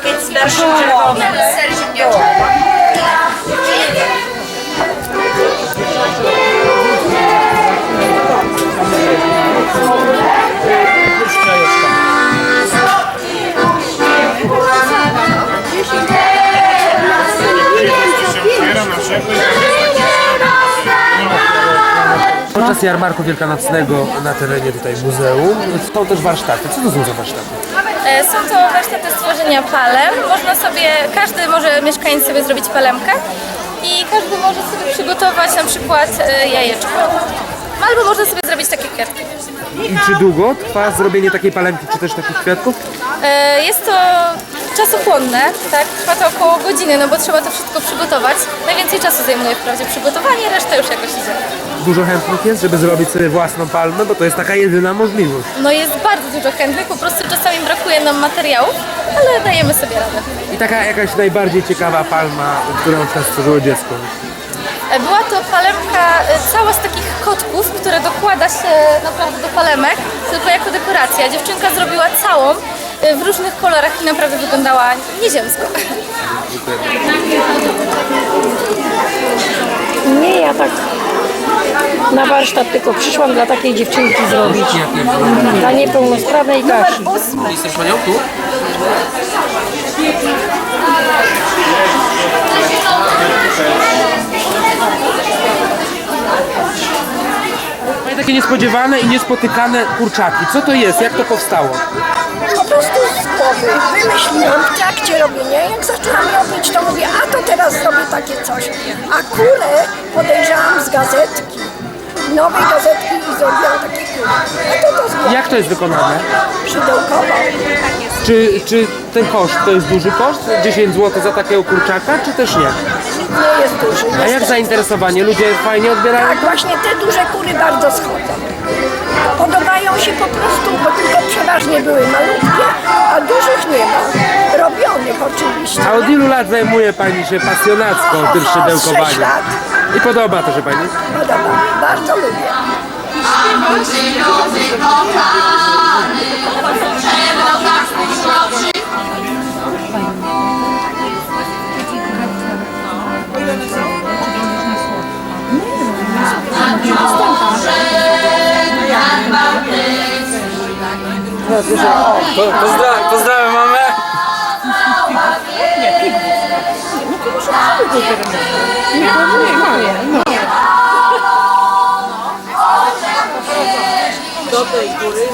krokiet z starszym czerwonym. Podczas jarmarku wielkanocnego na terenie tutaj muzeum są też warsztaty. Co to są za warsztaty? E, Są to warsztaty stworzenia palem. Można sobie, każdy może, mieszkaniec sobie zrobić palemkę i każdy może sobie przygotować na przykład e, jajeczko. Albo można sobie zrobić takie kwiatki. I czy długo trwa zrobienie takiej palemki, czy też takich kwiatków? E, Jest to czasochłonne, tak? Trwa to około godziny, no bo trzeba to wszystko przygotować. Najwięcej czasu zajmuje wprawdzie przygotowanie, reszta już jakoś idzie. Dużo chętnych jest, żeby zrobić sobie własną palmę, bo to jest taka jedyna możliwość. No jest bardzo dużo chętnych, po prostu czasami brakuje nam materiałów, ale dajemy sobie radę. I taka jakaś najbardziej ciekawa palma, którą przykład stworzyło dziecko. E, Była to palemka e, cała z takich kotków, które dokłada się naprawdę do palemek, tylko jako dekoracja. Dziewczynka zrobiła całą e, w różnych kolorach i naprawdę wyglądała nieziemsko. Nie, ja tak na warsztat tylko przyszłam dla takiej dziewczynki zrobić. Dla niepełnosprawnej Kasi. Jesteś panią tu? Takie niespodziewane i niespotykane kurczaki. Co to jest? Jak to powstało? Po prostu z głowy wymyśliłam w trakcie robienia. Jak zaczęłam robić, to mówię, a to teraz zrobię takie coś. A kurę podejrzałam z gazetki. Nowej gazetki i zrobiłam takie kury. A to to z głowy Jak to jest wykonane? szydełkowo. Czy, czy ten koszt to jest duży koszt? 10 zł za takiego kurczaka, czy też nie? Nie jest duży. A jak niestety. zainteresowanie? Ludzie fajnie odbierają? Tak, właśnie te duże kury bardzo schodzą. Podobają się po prostu, bo tylko przeważnie były malutkie, a dużych nie ma. Robionych oczywiście. A od ilu lat zajmuje Pani się pasjonacko tym O, sześć szydełkowaniem? lat. I podoba to się Pani? Podoba. Bardzo lubię. Po, pozdra pozdrawiam mamę. Do tej góry.